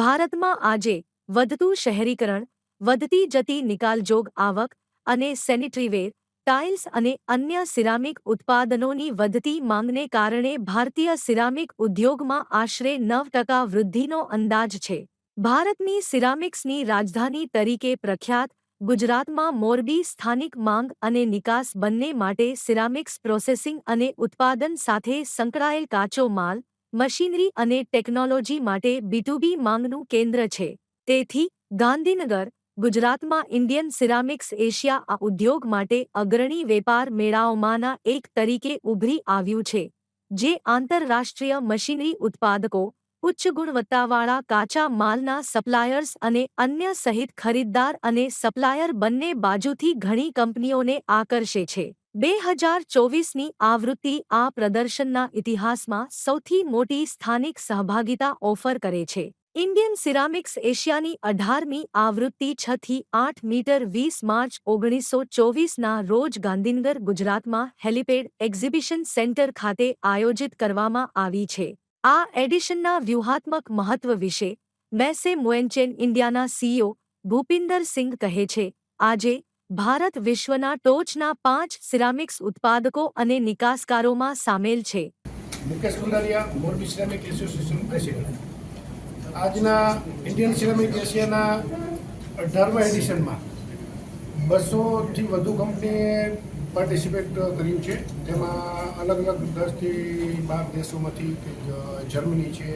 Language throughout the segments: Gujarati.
ભારતમાં આજે વધતું શહેરીકરણ વધતી જતી નિકાલજોગ આવક અને સેનિટરીવેર ટાઇલ્સ અને અન્ય સિરામિક ઉત્પાદનોની વધતી માંગને કારણે ભારતીય સિરામિક ઉદ્યોગમાં આશરે નવ ટકા વૃદ્ધિનો અંદાજ છે ભારતની સિરામિક્સની રાજધાની તરીકે પ્રખ્યાત ગુજરાતમાં મોરબી સ્થાનિક માંગ અને નિકાસ બંને માટે સિરામિક્સ પ્રોસેસિંગ અને ઉત્પાદન સાથે સંકળાયેલ કાચો માલ મશીનરી અને ટેકનોલોજી માટે બીટુબી માંગનું કેન્દ્ર છે તેથી ગાંધીનગર ગુજરાતમાં ઇન્ડિયન સિરામિક્સ એશિયા આ ઉદ્યોગ માટે અગ્રણી વેપાર મેળાઓમાંના એક તરીકે ઉભરી આવ્યું છે જે આંતરરાષ્ટ્રીય મશીનરી ઉત્પાદકો ઉચ્ચ ગુણવત્તાવાળા કાચા માલના સપ્લાયર્સ અને અન્ય સહિત ખરીદદાર અને સપ્લાયર બંને બાજુથી ઘણી કંપનીઓને આકર્ષે છે બે હજાર ચોવીસની આવૃત્તિ આ પ્રદર્શનના ઇતિહાસમાં સૌથી મોટી સ્થાનિક સહભાગિતા ઓફર કરે છે ઇન્ડિયન સિરામિક્સ એશિયાની અઢારમી આવૃત્તિ છ થી આઠ મીટર વીસ માર્ચ ઓગણીસો ચોવીસના રોજ ગાંધીનગર ગુજરાતમાં હેલિપેડ એક્ઝિબિશન સેન્ટર ખાતે આયોજિત કરવામાં આવી છે આ એડિશનના વ્યૂહાત્મક મહત્વ વિશે મેસે મોએન્ચેન ઇન્ડિયાના સીઈઓ ભૂપિન્દર સિંઘ કહે છે આજે ભારત વિશ્વના ટોચના પાંચ સિરામિક્સ ઉત્પાદકો અને નિકાસકારોમાં સામેલ છે Mukesh Kundariya Morbi ceramic association president આજના ઇન્ડિયન સિરામિક એશિયાના અઢારમા એડિશનમાં બસોથી વધુ કંપનીએ પાર્ટિસિપેટ કર્યું છે જેમાં અલગ અલગ દસથી બાર દેશોમાંથી જર્મની છે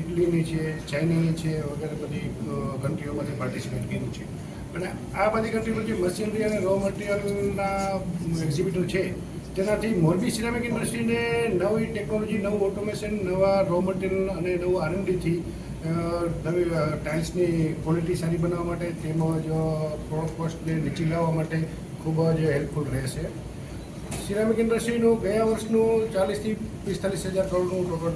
ઇટલીની છે ચાઇનાની છે વગેરે બધી કન્ટ્રીઓમાંથી પાર્ટિસિપેટ કર્યું છે અને આ બધી ઘણી બધી મશીનરી અને રો મટીરિયલના એક્ઝિબિટો છે તેનાથી મોરબી સિરામિક ઇન્ડસ્ટ્રીને નવી ટેકનોલોજી નવું ઓટોમેશન નવા રો મટીરિયલ અને નવું આરએનડીથી નવી ટાઇલ્સની ક્વોલિટી સારી બનાવવા માટે તેમજ પ્રોડક્ટ કોસ્ટને નીચી લાવવા માટે ખૂબ જ હેલ્પફુલ રહેશે સિરામિક ઇન્ડસ્ટ્રીનું ગયા વર્ષનું ચાલીસથી પિસ્તાલીસ હજાર કરોડનું ટોટલ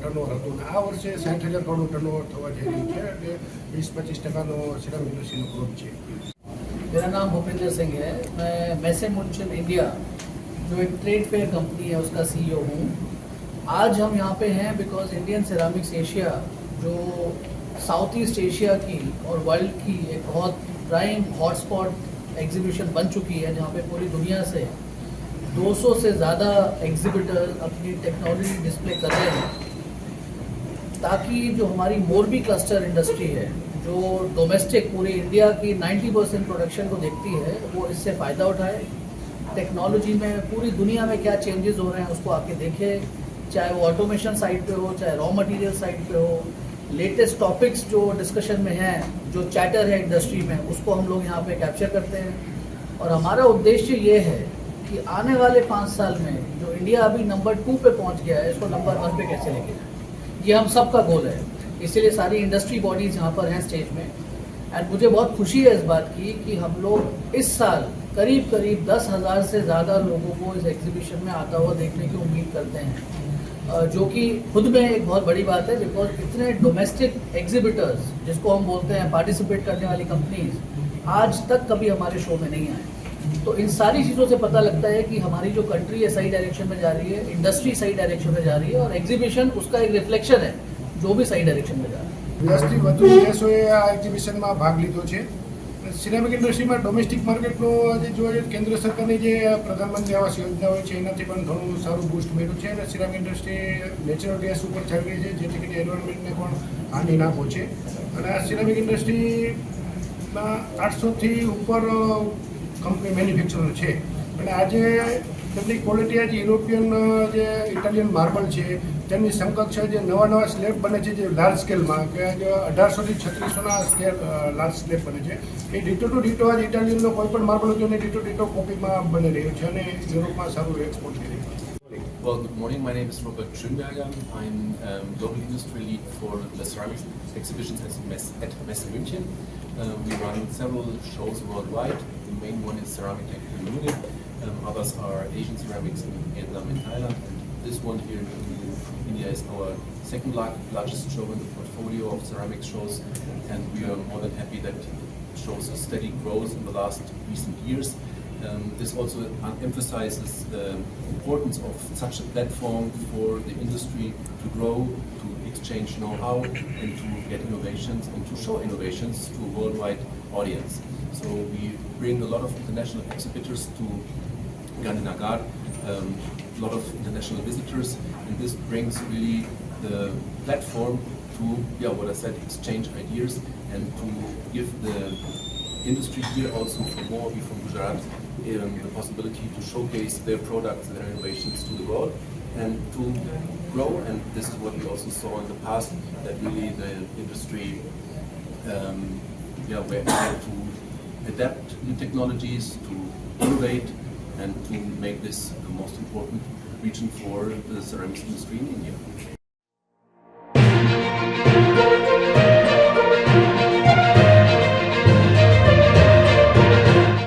ટર્નઓવર હતું અને આ વર્ષે સાઠ હજાર કરોડનું ટર્નઓવર થવા જઈ રહ્યું છે એટલે વીસ પચીસ ટકાનો સિરામિક ઇન્ડસ્ટ્રીનો ગ્રોથ છે मेरा नाम भूपेंद्र सिंह है मैं मैसे मुंशन इंडिया जो एक ट्रेड फेयर कंपनी है उसका सीईओ हूँ आज हम यहाँ पे हैं बिकॉज इंडियन सिरामिक्स एशिया जो साउथ ईस्ट एशिया की और वर्ल्ड की एक बहुत प्राइम हॉटस्पॉट एग्जीबिशन बन चुकी है जहाँ पे पूरी दुनिया से 200 से ज़्यादा एग्जिबिटर अपनी टेक्नोलॉजी डिस्प्ले कर रहे हैं ताकि जो हमारी मोरबी क्लस्टर इंडस्ट्री है जो डोमेस्टिक पूरे इंडिया की 90 परसेंट प्रोडक्शन को देखती है वो इससे फ़ायदा उठाए टेक्नोलॉजी में पूरी दुनिया में क्या चेंजेस हो रहे हैं उसको आके देखे चाहे वो ऑटोमेशन साइड पे हो चाहे रॉ मटेरियल साइड पे हो लेटेस्ट टॉपिक्स जो डिस्कशन में हैं जो चैटर है इंडस्ट्री में उसको हम लोग यहाँ पे कैप्चर करते हैं और हमारा उद्देश्य ये है कि आने वाले पाँच साल में जो इंडिया अभी नंबर टू पे पहुंच गया है इसको नंबर वन पे कैसे लेके जाए ये हम सबका गोल है इसीलिए सारी इंडस्ट्री बॉडीज यहाँ पर हैं स्टेज में एंड मुझे बहुत खुशी है इस बात की कि हम लोग इस साल करीब करीब दस हज़ार से ज़्यादा लोगों को इस एग्जीबिशन में आता हुआ देखने की उम्मीद करते हैं जो कि खुद में एक बहुत बड़ी बात है बिकॉज इतने डोमेस्टिक एग्जिबिटर्स जिसको हम बोलते हैं पार्टिसिपेट करने वाली कंपनीज आज तक कभी हमारे शो में नहीं आए तो इन सारी चीज़ों से पता लगता है कि हमारी जो कंट्री है सही डायरेक्शन में जा रही है इंडस्ट्री सही डायरेक्शन में जा रही है और एग्जीबिशन उसका एक रिफ्लेक्शन है जो भी સહી ડાયરેક્શનમાં જા ઇન્ડસ્ટ્રી વધુ દેશોએ આ એક્ઝિબિશનમાં ભાગ લીધો છે સિનેમિક ઇન્ડસ્ટ્રીમાં ડોમેસ્ટિક માર્કેટનો આજે જોવા કેન્દ્ર સરકારની જે પ્રધાનમંત્રી આવાસ યોજના હોય છે એનાથી પણ ઘણું સારું બૂસ્ટ મળ્યું છે અને સિનેમિક ઇન્ડસ્ટ્રી નેચરલ ગેસ ઉપર ચાલી રહી છે જેથી કરીને એન્વાયરમેન્ટને પણ હાનિ ના પહોંચે અને આ સિરામિક ઇન્ડસ્ટ્રીમાં આઠસોથી ઉપર કંપની મેન્યુફેક્ચરર છે અને આજે તેમની ક્વોલિટી આજે યુરોપિયન જે ઇટાલિયન માર્બલ છે તેમની સમકક્ષ છે જે નવા નવા સ્લેબ બને છે જે લાર્જ સ્કેલમાં કે આજે અઢારસોથી છત્રીસોના સ્કેલ લાર્જ સ્લેબ બને છે એ ડીટો ટુ ડીટો આજે ઇટાલિયનનો કોઈ પણ માર્બલ હતો એને ડીટો ડીટો કોપીમાં બની રહ્યો છે અને યુરોપમાં સારું એક્સપોર્ટ થઈ રહ્યું છે Well, good morning. My name is Robert Schönberger. I'm um, Global Industry Lead for the Ceramics Exhibitions at Messe, at Messe München. Uh, we run several shows worldwide. The main one is Ceramic Technical Munich. Um, others are Asian ceramics in Vietnam and Thailand. And this one here in India is our second largest show in the portfolio of ceramic shows, and we are more than happy that it shows a steady growth in the last recent years. Um, this also emphasizes the importance of such a platform for the industry to grow, to exchange know-how and to get innovations and to show innovations to a worldwide audience. So we bring a lot of international exhibitors to Gandhinagar, um, a lot of international visitors, and this brings really the platform to, yeah, what I said, exchange ideas and to give the industry here also from Moabi, from Gujarat, um, the possibility to showcase their products, their innovations to the world and to grow. And this is what we also saw in the past that really the industry, um, yeah, were able to adapt new technologies, to innovate, and to make this the most important region for the ceramics industry in India.